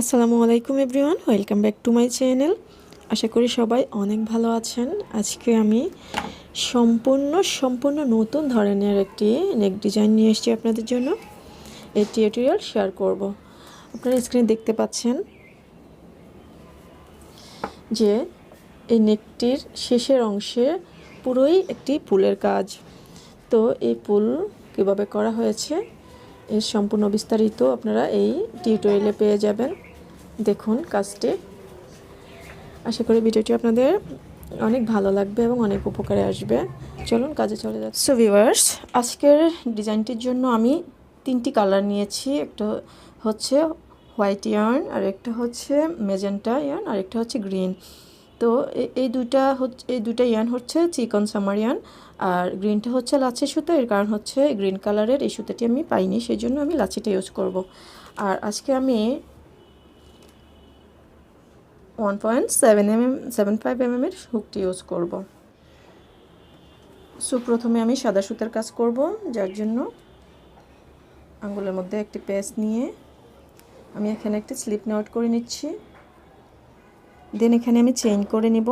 আসসালামু আলাইকুম everyone, welcome back to my channel. আশা করি সবাই অনেক ভালো আছেন। আজকে আমি সম্পূর্ণ সম্পূর্ণ নতুন ধরনের একটি নেক ডিজাইন নিয়ে এসেছি আপনাদের জন্য। এই টিউটোরিয়াল শেয়ার করব। আপনারা স্ক্রিনে দেখতে পাচ্ছেন যে এই নেকটির শেষের অংশে পুরোই একটি পুলের কাজ। তো এই পুল কীভাবে করা হয়েছে, এর সম্পূর্ণ বিস্তারিত আপনারা এই টিউটোরিয়ালে পেয়ে যাবেন। দেখুন কাজটি। আশা করি ভিডিওটি আপনাদের অনেক ভালো লাগবে এবং অনেক উপকারে আসবে। চলুন কাজে চলে যাচ্ছে। সো ভিউয়ার্স আজকের ডিজাইনটির জন্য আমি তিনটি কালার নিয়েছি। একটা হচ্ছে হোয়াইট ইয়ার্ন আর একটা হচ্ছে মেজেন্টা ইয়ার্ন আর একটা হচ্ছে গ্রিন তো এই দুইটা হচ্ছে এই দুইটা ইয়ার্ন হচ্ছে চিকন সামার ইয়ার্ন আর গ্রিনটা হচ্ছে লাচ্ছি সুতো। এর কারণ হচ্ছে গ্রিন কালারের এই সুতোটি আমি পাইনি, সেই জন্য আমি লাচ্ছিটা ইউজ করব। আর আজকে আমি one point seven M M seven five M এমের হুকটি ইউজ করব। সো প্রথমে আমি সাদা সুতার কাজ করব, যার জন্য আঙ্গুলের মধ্যে একটি পেস্ট নিয়ে আমি এখানে একটি স্লিপ নাউট করে নিচ্ছি। দেন এখানে আমি চেইন করে নিব।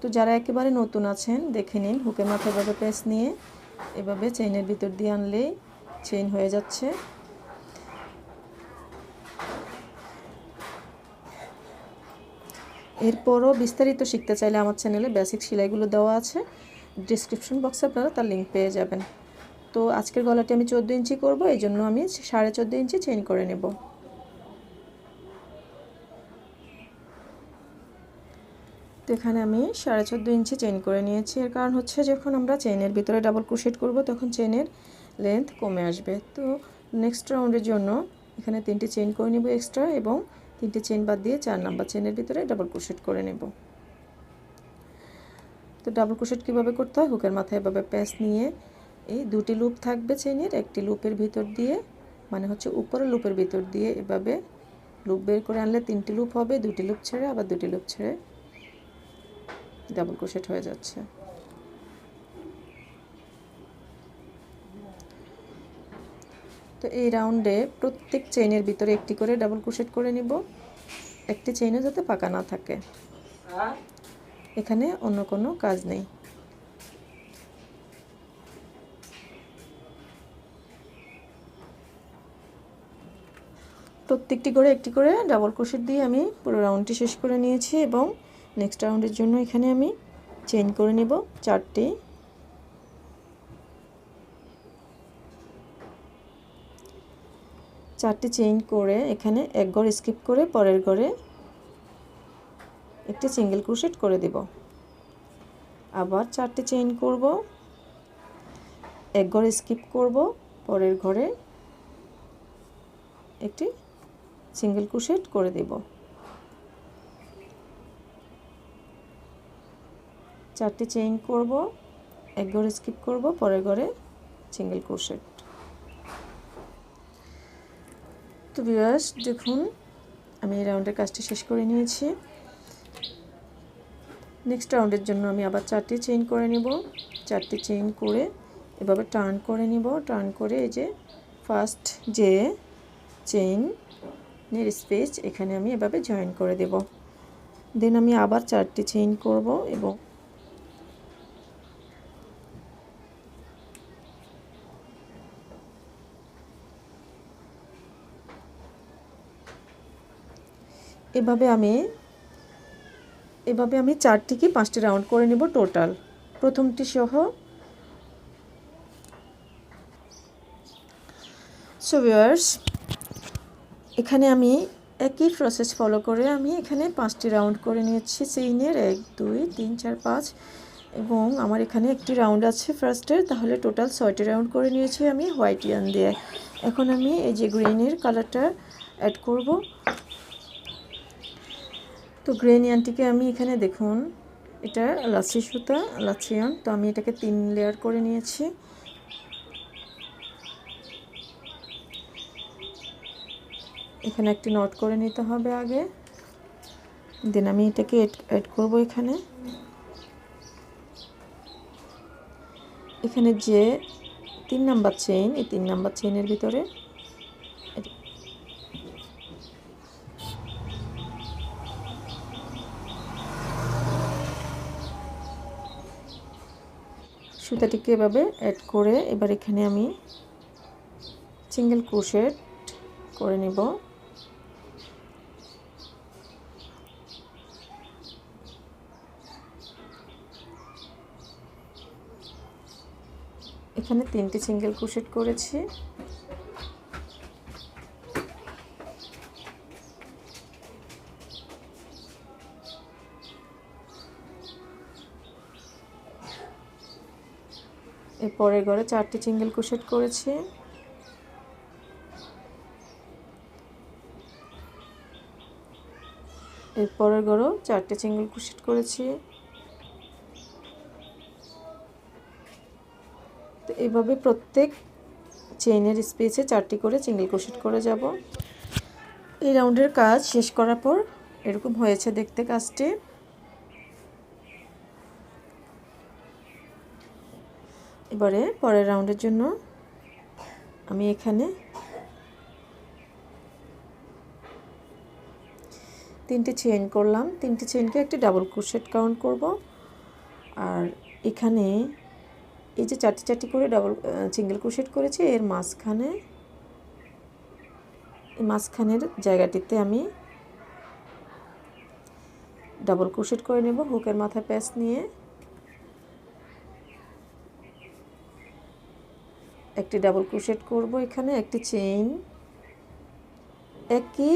তো যারা একেবারে নতুন আছেন, দেখে নিন হুকের মাথায় এভাবে পেস্ট নিয়ে এভাবে চেইনের ভিতর দিয়ে আনলেই চেইন হয়ে যাচ্ছে। এরপরও বিস্তারিত শিখতে চাইলে আমার চ্যানেলে বেসিক সেলাইগুলো দেওয়া আছে। ডিসক্রিপশন বক্সে আপনারা তার লিঙ্ক পেয়ে যাবেন। তো আজকের গলাটি আমি চোদ্দ ইঞ্চি করব, এই জন্য আমি সাড়ে চোদ্দ ইঞ্চি চেইন করে নেব। তো এখানে আমি সাড়ে চোদ্দ ইঞ্চি চেইন করে নিয়েছি। এর কারণ হচ্ছে যখন আমরা চেইনের ভিতরে ডাবল ক্রোশেট করব, তখন চেইনের লেন্থ কমে আসবে। তো নেক্সট রাউন্ডের জন্য এখানে তিনটি চেইন করে নিব এক্সট্রা এবং তিনটে চেন বাদ দিয়ে চার নাম্বার চেনের ভিতরে ডাবল ক্রোশেট করে নেব। তো ডাবল ক্রোশেট কীভাবে করতে হয়? হুকের মাথায় এভাবে প্যাচ নিয়ে এই দুটি লুপ থাকবে চেনের একটি লুপের ভিতর দিয়ে মানে হচ্ছে উপরে লুপের ভিতর দিয়ে এভাবে লুপ বের করে আনলে তিনটি লুপ হবে দুটি লুপ ছেড়ে আবার দুটি লুপ ছেড়ে ডাবল ক্রোশেট হয়ে যাচ্ছে। তো এই রাউন্ডে প্রত্যেক চেইনের ভিতরে একটি করে ডাবল ক্রোশেট করে নিব। একটি চেইনে যাতে পাকা না থাকে। এখানে অন্য কোনো কাজ নেই। প্রত্যেকটি করে একটি করে ডাবল ক্রোশেট দিয়ে আমি পুরো রাউন্ডটি শেষ করে নিয়েছি এবং নেক্সট রাউন্ডের জন্য এখানে আমি চেইন করে নেব। চারটি চারটি চেইন করে এখানে এক ঘর স্কিপ করে পরের ঘরে একটি সিঙ্গেল ক্রুশেট করে দেব। আবার চারটি চেইন করব, এক ঘর স্কিপ করব, পরের ঘরে একটি সিঙ্গেল ক্রুশেট করে দেব। চারটি চেইন করব, এক ঘর স্কিপ করব, পরের ঘরে সিঙ্গেল ক্রুশেট। তো বিয়াস দেখুন, আমি এই রাউন্ডের কাজটি শেষ করে নিয়েছি। নেক্সট রাউন্ডের জন্য আমি আবার চারটি চেইন করে নেব। চারটি চেইন করে এভাবে টার্ন করে নিব। টার্ন করে এই যে ফার্স্ট যে চেইনের স্পেস এখানে আমি এভাবে জয়েন করে দেব। দেন আমি আবার চারটি চেইন করব এবং এভাবে আমি এভাবে আমি চারটি কি পাঁচটি রাউন্ড করে নেব টোটাল। প্রথমটি সহ। সো ভিউয়ার্স এখানে আমি একই প্রসেস ফলো করে আমি এখানে পাঁচটি রাউন্ড করে নিয়েছি। চেইনের এক, দুই, তিন, চার, পাঁচ এবং আমার এখানে একটি রাউন্ড আছে ফার্স্টের তাহলে টোটাল ছয়টি রাউন্ড করে নিয়েছি আমি হোয়াইট ইয়ান দিয়ে। এখন আমি এই যে গ্রিনের কালারটা অ্যাড করব। তো গ্রেনিয়ানটিকে আমি এখানে দেখুন, এটা লাচ্ছি সুতা লাচ্ছিয়ান তো আমি এটাকে তিন লেয়ার করে নিয়েছি। এখানে একটি নট করে নিতে হবে আগে। দেন আমি এটাকে অ্যাড করব এখানে। এখানে যে তিন নাম্বার চেইন এই তিন নাম্বার চেইনের ভিতরে সুতাটিকে এভাবে অ্যাড করে এবার এখানে আমি সিঙ্গেল ক্রোশেট করে নেব। এখানে তিনটি সিঙ্গেল ক্রোশেট করেছি। এর পরের ঘরে চারটি সিঙ্গেল ক্রোশেট করেছি। এর পরের ঘরেও চারটে সিঙ্গেল ক্রোশেট করেছি। তো এইভাবে প্রত্যেক চেইনের স্পেসে চারটি করে সিঙ্গেল ক্রোশেট করে যাব। এই রাউন্ডের কাজ শেষ করার পর এরকম হয়েছে দেখতে কাজটি। এবারে পরের রাউন্ডের জন্য আমি এখানে তিনটি চেইন করলাম। তিনটি চেইনকে একটি ডাবল ক্রোশেট কাউন্ট করব। আর এখানে এই যে চারটি চারটি করে ডাবল সিঙ্গেল ক্রোশেট করেছি, এর মাঝখানে মাঝখানের জায়গাটিতে আমি ডাবল ক্রোশেট করে নেব। হুকের মাথায় প্যাচ নিয়ে। একটি ডাবল ক্রোশেট করব এখানে, একটি চেইন একই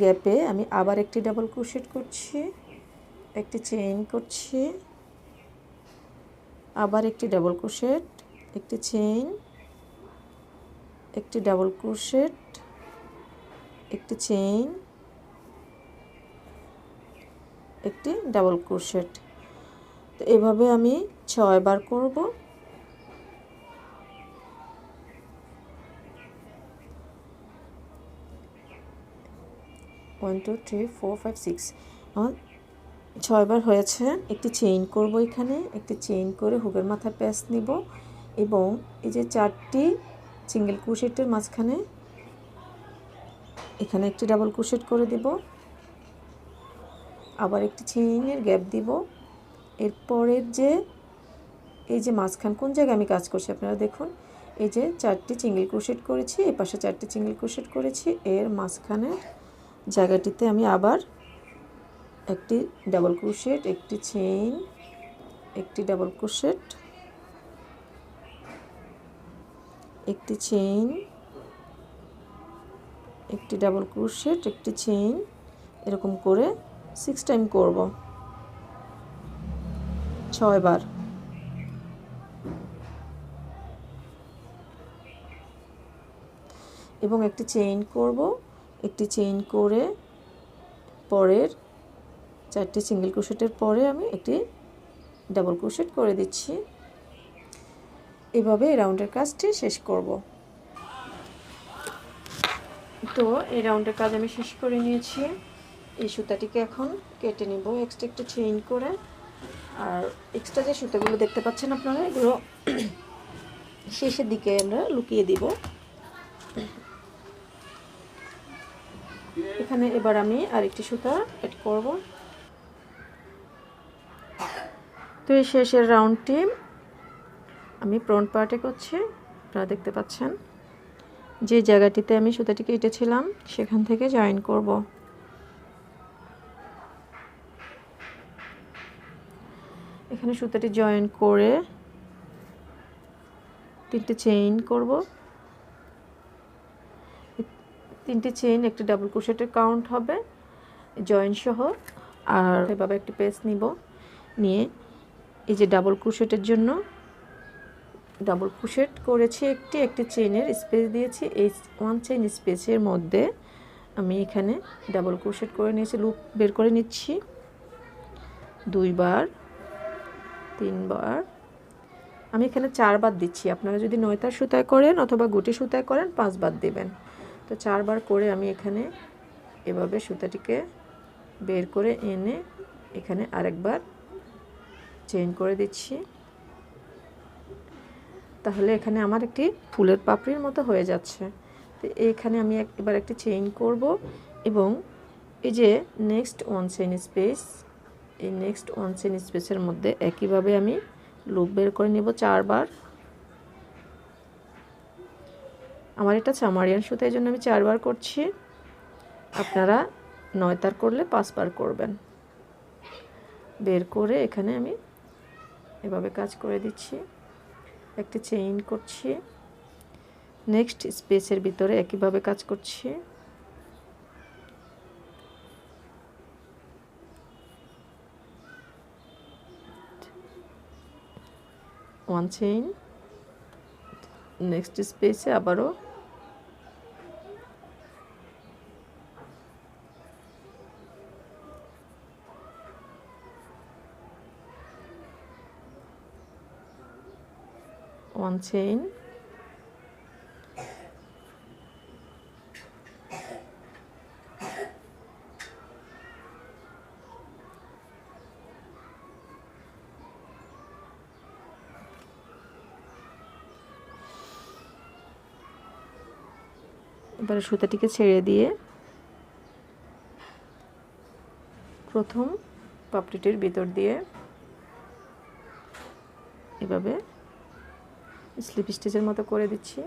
গ্যাপে আমি আবার একটি ডাবল ক্রোশেট করছি, একটি চেইন করছি, আবার একটি ডাবল ক্রোশেট একটি চেইন একটি ডাবল ক্রোশেট একটি চেইন একটি ডাবল ক্রোশেট তো এভাবে আমি ছয় বার করব। One two three four five six ছয়বার হয়েছে। একটি চেইন করব এখানে, একটি চেইন করে হুকের মাথায় প্যাচ নিব এবং এই যে চারটি সিঙ্গেল ক্রোশেটের মাঝখানে এখানে একটি ডাবল ক্রোশেট করে দিব। আবার একটি চেইনের গ্যাপ দিব। এরপরের যে, এই যে মাঝখান, কোন জায়গায় আমি কাজ করছি আপনারা দেখুন, এই যে চারটি সিঙ্গেল ক্রোশেট করেছি এ পাশে চারটি সিঙ্গেল ক্রোশেট করেছি, এর মাঝখানের জায়গাটিতে আমি আবার একটি ডাবল ক্রোশেট একটি চেইন একটি ডাবল ক্রোশেট একটি চেইন একটি ডাবল ক্রোশেট একটি চেইন এরকম করে সিক্স টাইম করব। ছয় বার এবং একটি চেইন করব। একটি চেইন করে পরের চারটি সিঙ্গেল ক্রোশেটের পরে আমি একটি ডাবল ক্রোশেট করে দিচ্ছি। এভাবে এই রাউন্ডের কাজটি শেষ করব। তো এই রাউন্ডের কাজ আমি শেষ করে নিয়েছি। এই সুতাটিকে এখন কেটে নেব। এক্সট্রা একটু চেইন করে। আর এক্সট্রা যে সুতাগুলো দেখতে পাচ্ছেন আপনারা, এগুলো শেষের দিকে আমরা লুকিয়ে দিব। এখানে এবার আমি আরেকটি সুতা এড করব। তো এই শেষের রাউন্ডটি আমি ফ্রন্ট পার্টে করছি, আপনারা দেখতে পাচ্ছেন। যে জায়গাটিতে আমি সুতাটি কেটেছিলাম সেখান থেকে জয়েন করব। এখানে সুতাটি জয়েন করে তিনটে চেইন করব। তিনটে চেইন একটি ডাবল ক্রোশেটের কাউন্ট হবে জয়েন্ট সহ। আর এভাবে একটি পেস নিব। নিয়ে এই যে ডাবল ক্রোশেটের জন্য ডাবল ক্রোশেট করেছি একটি একটি চেইনের স্পেস দিয়েছি। এই ওয়ান চেইন স্পেসের মধ্যে আমি এখানে ডাবল ক্রোশেট করে নিয়েছি লুপ বের করে নিচ্ছি। দুইবার তিনবার। আমি এখানে চারবার দিচ্ছি। আপনারা যদি নয়তার সুতায় করেন অথবা গুটি সুতায় করেন পাঁচবার দেবেন। তো চারবার করে আমি এখানে এভাবে সুতাটিকে বের করে এনে এখানে আরেকবার চেইন করে দিচ্ছি। তাহলে এখানে আমার একটি ফুলের পাপড়ির মতো হয়ে যাচ্ছে। তো এইখানে আমি এবার একটি চেইন করব এবং এই যে নেক্সট ওয়ান চেইন স্পেস, এই নেক্সট ওয়ান চেইন স্পেসের মধ্যে একইভাবে আমি লুপ বের করে নেব চারবার। আমার এটা চামারিয়ান সুতো এই জন্য আমি চারবার করছি। আপনারা নয় তার করলে পাঁচবার করবেন। বের করে এখানে আমি এভাবে কাজ করে দিচ্ছি। একটি চেইন করছি। নেক্সট স্পেসের ভিতরে একইভাবে কাজ করছি। ওয়ান চেইন নেক্সট স্পেসে আবারও ওয়ান chain. এবারে সুতাটিকে ছেড়ে দিয়ে প্রথম পাপড়িটির ভিতর দিয়ে এভাবে স্লিপ স্টিচের মতো করে দিচ্ছি।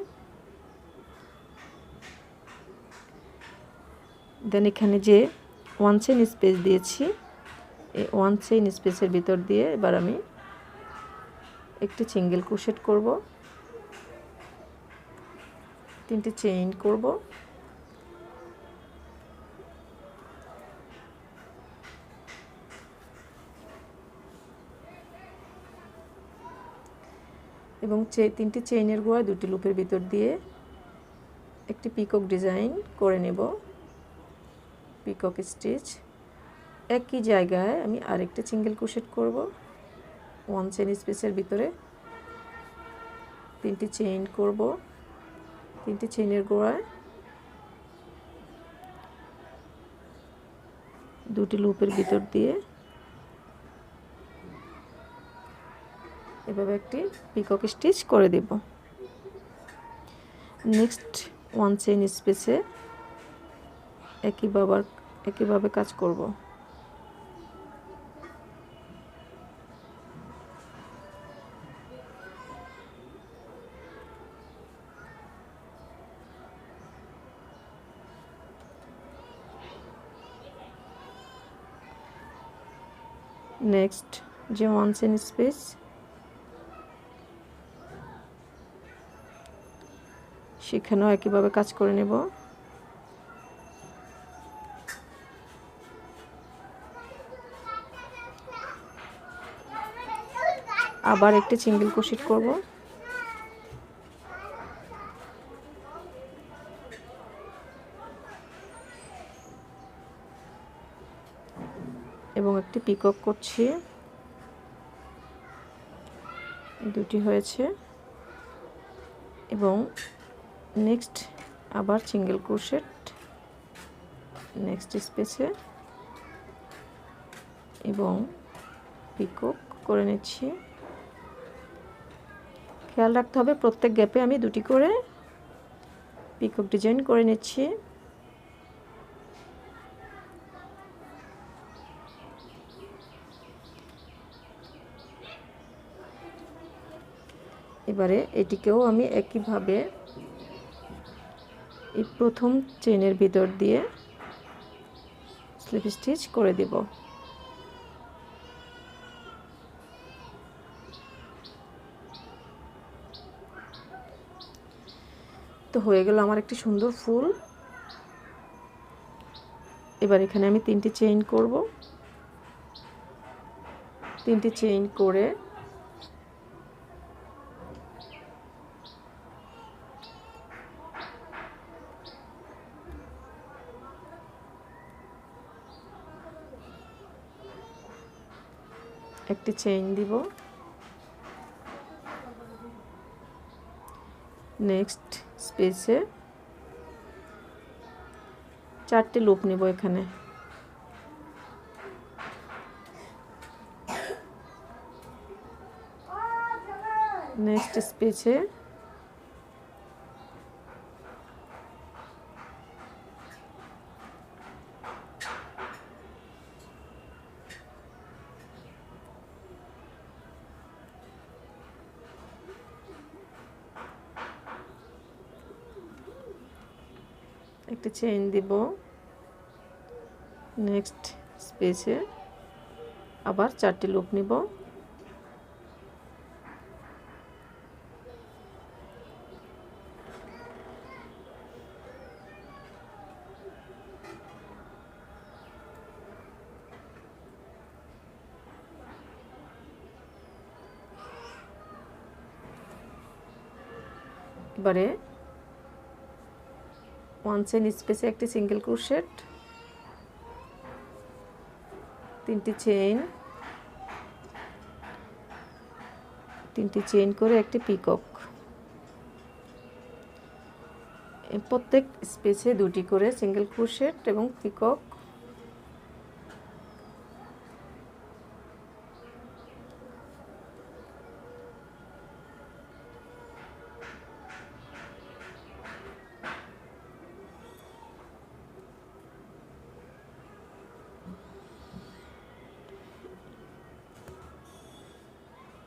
দেন এখানে যে ওয়ান চেন স্পেস দিয়েছি, এই ওয়ান চেন স্পেসের ভিতর দিয়ে এবার আমি একটি সিঙ্গেল ক্রোশেট করব। তিনটি চেইন করব। এবং তিনটি চেইনের গোড়ায় দুটি লুপের ভিতর দিয়ে একটি পিকক ডিজাইন করে নেব। পিকক স্টিচ একই জায়গায় আমি আরেকটি সিঙ্গেল ক্রোশেট করব। ওয়ান চেন স্পেসের ভিতরে তিনটি চেইন করব। তিনটি চেইনের গোড়ায়। দুটি লুপের ভিতর দিয়ে। এভাবে একটি পিকক স্টিচ করে দেব। নেক্সট ওয়ান চেইন স্পেসে একই বাবার একইভাবে কাজ করব। নেক্সট যে ওয়ান চেন স্পেস সেখানেও একইভাবে কাজ করে নেব। আবার একটি সিঙ্গেল ক্রোশেট করব এবং একটি পিকক করছি। দুটি হয়েছে। এবং নেক্সট আবার সিঙ্গেল ক্রোশেট নেক্সট স্পেসে এবং পিকক করে নিচ্ছি। খেয়াল রাখতে হবে প্রত্যেক গ্যাপে আমি দুটি করে পিকক ডিজাইন করে নিচ্ছি। এবারে এটিকেও আমি একইভাবে এই প্রথম চেনের ভিতর দিয়ে স্লিপ স্টিচ করে দেব। তো হয়ে গেল আমার একটি সুন্দর ফুল। এবার এখানে আমি তিনটি চেইন করব। তিনটি চেইন করে একটি চেইন দিব। নেক্সট স্পেসে চারটে লুপ নেব এখানে। নেক্সট স্পেসে একটি চেইন দিব। নেক্সট স্পেসে আবার চারটি লুপ নিব। এবারে ওয়ান চেন স্পেসে একটি সিঙ্গেল ক্রোশেট তিনটি চেইন তিনটি চেইন করে একটি পিকক প্রত্যেক স্পেসে দুটি করে সিঙ্গেল ক্রোশেট এবং পিকক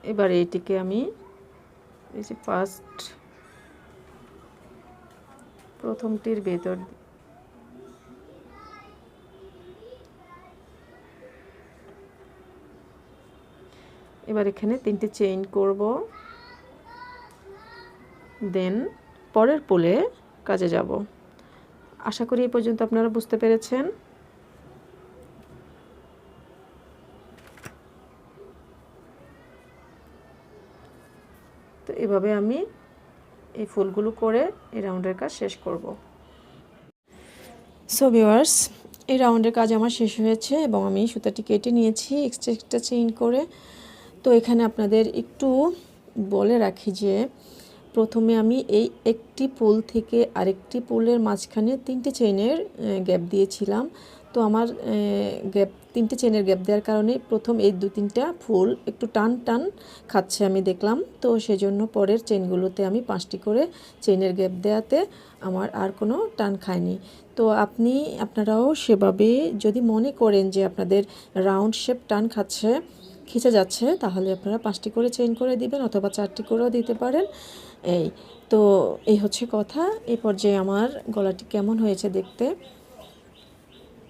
এবার এইটিকে আমি এই যে ফার্স্ট প্রথমটির ভেতর এবার এখানে তিনটে চেইন করব। দেন পরের পোলে কাজে যাব। আশা করি এই পর্যন্ত আপনারা বুঝতে পেরেছেন। তো এভাবে আমি এই ফুলগুলো করে এই রাউন্ডের কাজ শেষ করব। সো ভিওয়ার্স এই রাউন্ডের কাজ আমার শেষ হয়েছে এবং আমি সুতাটি কেটে নিয়েছি এক্সট্রা চেইন করে। তো এখানে আপনাদের একটু বলে রাখি যে প্রথমে আমি এই একটি পুল থেকে আরেকটি পুলের মাঝখানে তিনটে চেইনের গ্যাপ দিয়েছিলাম। তো আমার গ্যাপ তিনটে চেনের গ্যাপ দেওয়ার কারণে প্রথম এই দু তিনটা ফুল একটু টান টান খাচ্ছে আমি দেখলাম। তো সেজন্য পরের চেনগুলোতে আমি পাঁচটি করে চেনের গ্যাপ দেওয়াতে আমার আর কোনো টান খায়নি। তো আপনি, আপনারাও সেভাবে যদি মনে করেন যে আপনাদের রাউন্ড শেপ টান খাচ্ছে, খিচে যাচ্ছে, তাহলে আপনারা পাঁচটি করে চেন করে দিবেন অথবা চারটি করেও দিতে পারেন। এই, তো এই হচ্ছে কথা। এই পর্যায়ে আমার গলাটি কেমন হয়েছে দেখতে?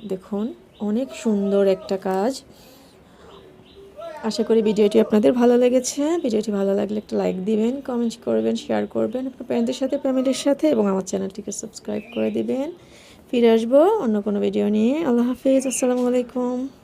দেখুন, অনেক সুন্দর একটা কাজ। আশা করি ভিডিওটি আপনাদের ভালো লেগেছে। ভিডিওটি ভালো লাগলে একটা লাইক দিবেন কমেন্ট করবেন শেয়ার করবেন। আপনার প্যারেন্টদের সাথে ফ্যামিলির সাথে এবং আমার চ্যানেলটিকে সাবস্ক্রাইব করে দিবেন। ফিরে আসব অন্য কোনো ভিডিও নিয়ে। আল্লাহ হাফিজ, আসসালামু আলাইকুম।